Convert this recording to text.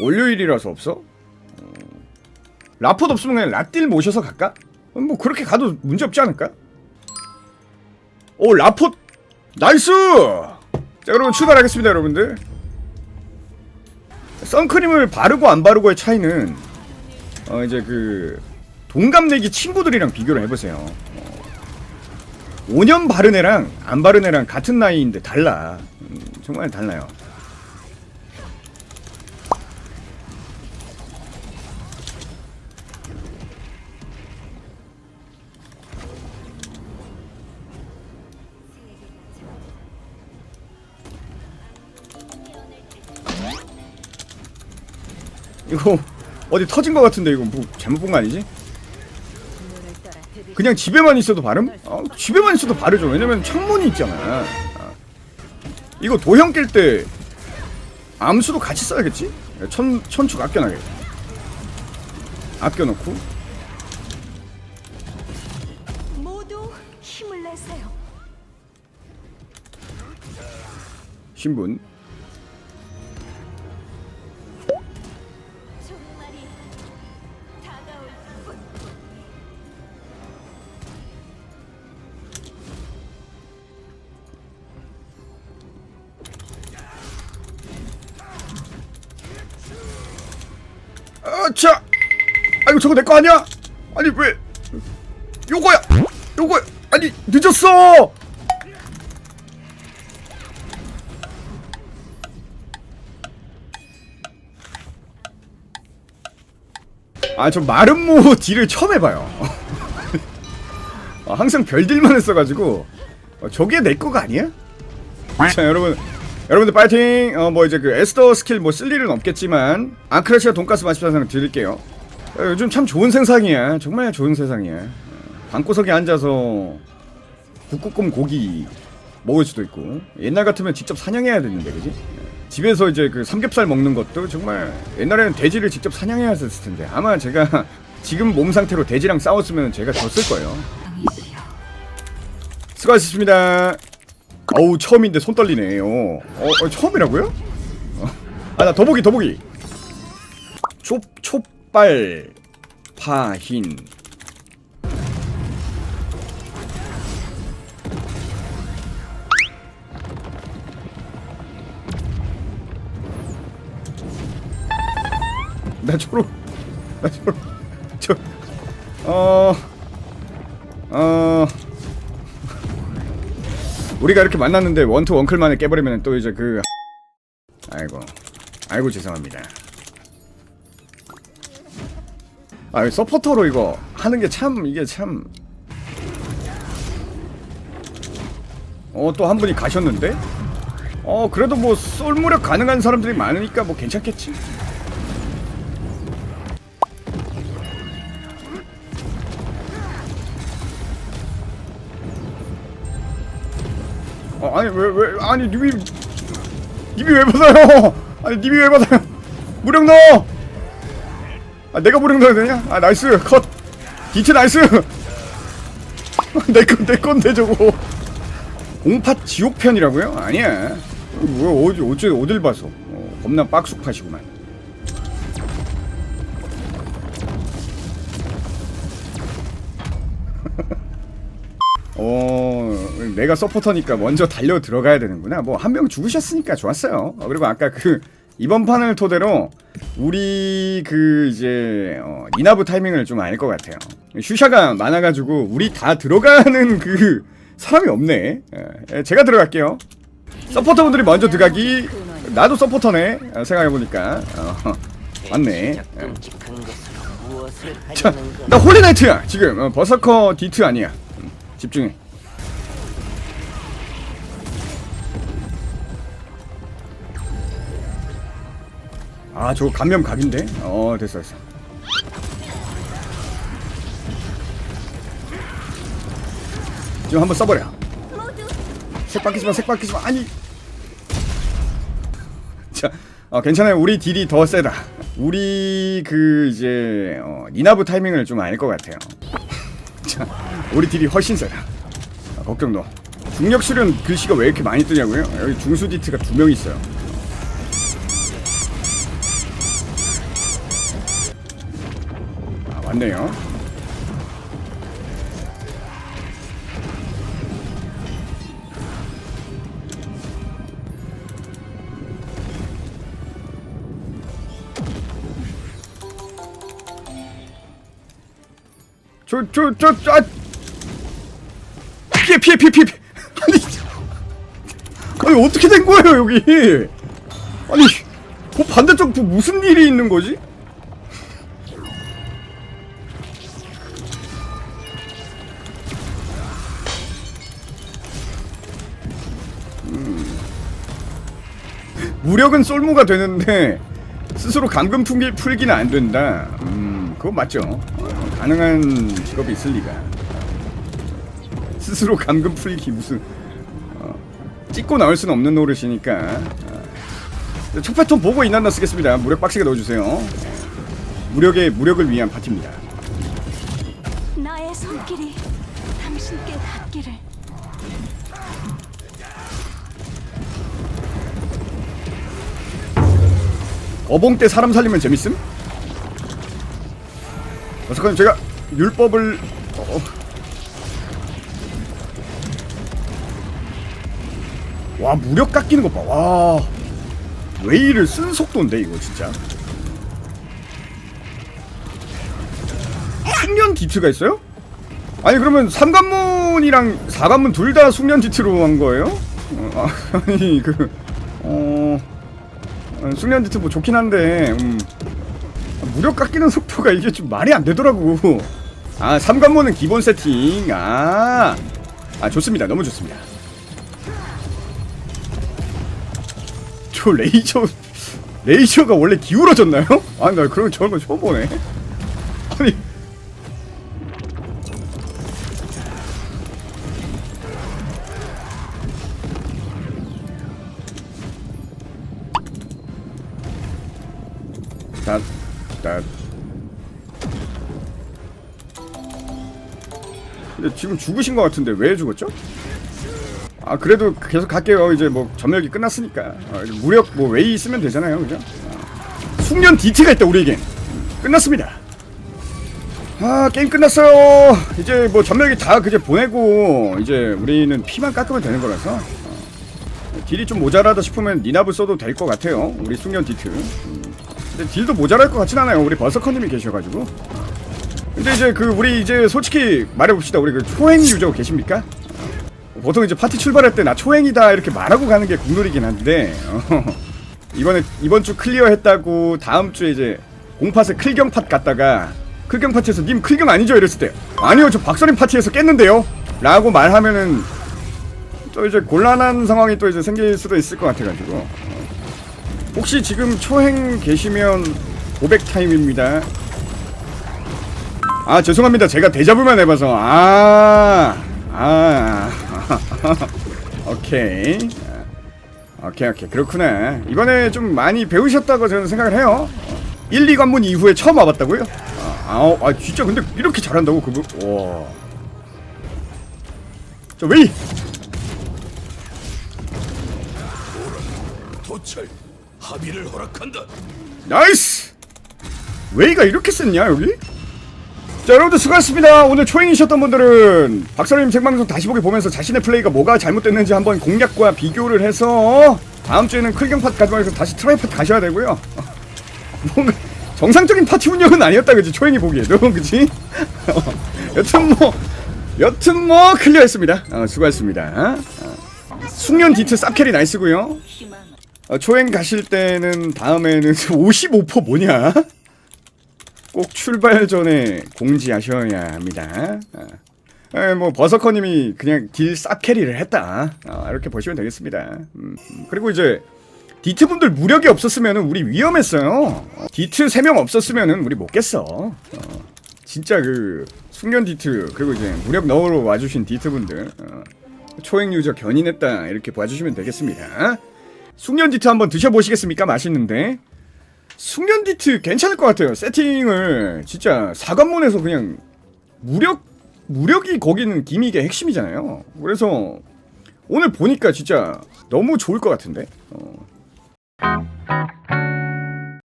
월요일이라서 없어? 어, 라포도 없으면 그냥 라딜 모셔서 갈까? 어, 뭐 그렇게 가도 문제 없지 않을까? 오 라포 나이스! 자 그러면 출발하겠습니다 여러분들 선크림을 바르고 안 바르고의 차이는 어 이제 그 동갑내기 친구들이랑 비교를 해보세요 어, 5년 바른 애랑 안 바른 애랑 같은 나이인데 달라 음, 정말 달라요 이거 어디 터진 것 같은데 이거 뭐 잘못 본 거 아니지? 그냥 집에만 있어도 바름? 어, 집에만 있어도 바르죠. 왜냐면 창문이 있잖아. 아. 이거 도형 깰 때 암수도 같이 써야겠지? 천, 천축 아껴놔게. 아껴놓고 모두 힘을 내세요. 신분 아차! 아이고 저거 내 거 아니야? 아니 왜 요거야 요거 아니 늦었어 아저 마름모 딜을 처음 해봐요 아, 항상 별딜만 했어가지고 어, 저게 내 거가 아니야? 자 여러분 여러분들 파이팅! 어 뭐 이제 그 에스더 스킬 뭐 쓸 일은 없겠지만 앙크라시아 돈가스 생각 드릴게요. 어, 요즘 참 좋은 세상이야. 정말 좋은 세상이야. 어, 방구석에 앉아서 북극곰 고기 먹을 수도 있고 옛날 같으면 직접 사냥해야 됐는데 그지? 집에서 이제 그 삼겹살 먹는 것도 정말 옛날에는 돼지를 직접 사냥해야 했을 텐데 아마 제가 지금 몸 상태로 돼지랑 싸웠으면 제가 졌을 거예요. 수고하셨습니다 어우 처음인데 손 떨리네. 어, 어, 어 처음이라고요? 어. 아나 더보기 더보기. 촉 촉발 파흰. 나 초록 나 초록 저 어 어. 우리가 이렇게 만났는데 원투 원클만에 깨버리면 또 이제 그 아이고 아이고 죄송합니다. 아 서포터로 이거 하는 게 참 이게 참. 어 또 한 분이 가셨는데? 어 그래도 뭐 쏠무력 가능한 사람들이 많으니까 뭐 괜찮겠지 아니 왜 왜 아니 님이 님이 왜 받아요? 아니 님이 왜 받아요? 넣어. 아 내가 무력 넣어야 되냐? 아 나이스 컷. 디트 나이스. 내건내 건데 저거. 공팟 지옥편이라고요? 아니야. 뭐 어디 어째 어딜 봐서? 어, 겁나 빡숙파시구만. 어, 내가 서포터니까 먼저 달려 들어가야 되는구나. 뭐 한 명 죽으셨으니까 좋았어요. 어, 그리고 아까 그 이번 판을 토대로 우리 그 이제 어, 니나브 타이밍을 좀 알 것 같아요. 슈샤가 많아가지고 우리 다 들어가는 그 사람이 없네. 예, 예, 제가 들어갈게요. 서포터분들이 먼저 들어가기. 나도 서포터네. 어, 생각해보니까. 어, 맞네. 예. 자, 나 홀리나이트야. 지금 어, 버서커 디트 아니야. 음, 집중해. 아, 저거 감면 각인데? 어, 됐어, 됐어. 지금 한번 써버려. 모두 색 바뀌지 마, 색 바뀌지 마. 아니. 자, 어, 괜찮아요. 우리 딜이 더 세다. 우리 그 이제 어, 니나브 타이밍을 좀 알 것 같아요. 자, 우리 딜이 훨씬 세다 아, 걱정 너 중력 실은 글씨가 왜 이렇게 많이 뜨냐고요? 여기 중수 디트가 두 명 있어요 아 맞네요. 저, 저, 저, 저, 아! 피해, 피해, 피해, 피해. 아니, 아니, 어떻게 된 거예요, 여기? 아니, 그 반대쪽 뭐 무슨 일이 있는 거지? 무력은 쏠무가 되는데 스스로 감금 풀기, 풀기는 안 된다. 음, 그거 맞죠. 어, 가능한 직업이 있을 리가. 스스로 감금 풀기 무슨 어, 찍고 나올 수는 없는 노릇이니까. 어. 첫 패턴 보고 인한나 쓰겠습니다. 무력 빡세게 넣어주세요. 무력의 무력을 위한 파티입니다. 나의 손길이 당신께 닿기를. 어봉 때 사람 살리면 재밌음? 어쨌건 제가 율법을 어... 와 무력 깎이는 것 봐. 와 웨이를 쓴 속도인데 이거 진짜. 숙련 디트가 있어요? 아니 그러면 삼관문이랑 사관문 둘 다 숙련 디트로 한 거예요? 어, 아, 아니 그 어. 어, 숙련 디트 뭐 좋긴 한데 음, 무력 깎이는 속도가 이게 좀 말이 안 되더라고. 아 삼관문은 기본 세팅. 아, 아 좋습니다. 너무 좋습니다. 저 레이저 레이저가 원래 기울어졌나요? 아나 그런 저런 거 처음 보네. 아니. 지금 죽으신 것 같은데 왜 죽었죠? 아 그래도 계속 갈게요 이제 뭐 전멸기 끝났으니까 아, 무력 뭐 웨이 쓰면 되잖아요 그죠? 아, 숙련 디트가 있다 우리에겐 음, 끝났습니다 아 게임 끝났어요 이제 뭐 전멸기 다 그제 보내고 이제 우리는 피만 깎으면 되는 거라서 어, 딜이 좀 모자라다 싶으면 니나브 써도 될 것 같아요 우리 숙련 음, 근데 딜도 모자랄 것 같진 않아요. 우리 버서커님이 계셔가지고. 근데 이제 그 우리 이제 솔직히 말해봅시다. 우리 그 초행 유저 계십니까? 어, 보통 이제 파티 출발할 때 나 초행이다 이렇게 말하고 가는 게 국룰이긴 한데 어, 이번에 이번 주 클리어했다고 다음 주에 이제 공팟에 클경 팟 갔다가 클경 파티에서 님 클경 아니죠 이랬을 때 아니요 저 박서림 파티에서 깼는데요 라고 말하면은 또 이제 곤란한 상황이 또 이제 생길 수도 있을 것 같아가지고 혹시 지금 초행 계시면 고백 타임입니다. 아 죄송합니다. 제가 대자부만 해봐서 아 아. 오케이. 오케이 오케이 그렇구나. 이번에 좀 많이 배우셨다고 저는 생각을 해요. 1, 2관문 이후에 처음 와봤다고요? 아, 아, 아 진짜 근데 이렇게 잘한다고 그분? 와. 저 웨이. 도철 합의를 허락한다. 나이스! 웨이가 이렇게 썼냐 여기? 자 여러분들 수고하셨습니다. 오늘 초행이셨던 분들은 박사님 생방송 다시 보기 보면서 자신의 플레이가 뭐가 잘못됐는지 한번 공략과 비교를 해서 다음 주에는 클경 파트 가져가서 다시 트라이 파트 가셔야 되고요. 뭔가 정상적인 파티 운영은 아니었다 그지? 초행이 보기에도 그지? 여튼 뭐 여튼 뭐 클리어했습니다. 어, 수고하셨습니다. 어, 숙련 디트 쌉캐리 나이스고요. 어, 초행 가실 때는 다음에는 55% 뭐냐? 꼭 출발 전에 공지하셔야 합니다. 어. 에, 뭐 버서커님이 그냥 딜 쌉캐리를 했다. 어, 이렇게 보시면 되겠습니다. 음, 음. 그리고 이제 디트 분들 무력이 없었으면 우리 위험했어요. 어, 디트 3명 없었으면 우리 못 깼어. 어, 진짜 그 숙련 디트 그리고 이제 무력 넣으러 와주신 디트 분들 어, 초행 유저 견인했다 이렇게 봐주시면 되겠습니다. 숙련 디트 한번 드셔보시겠습니까? 맛있는데 숙련 디트 괜찮을 것 같아요. 세팅을 진짜 사관문에서 그냥 무력 무력이 거기는 기믹의 핵심이잖아요. 그래서 오늘 보니까 진짜 너무 좋을 것 같은데. 어.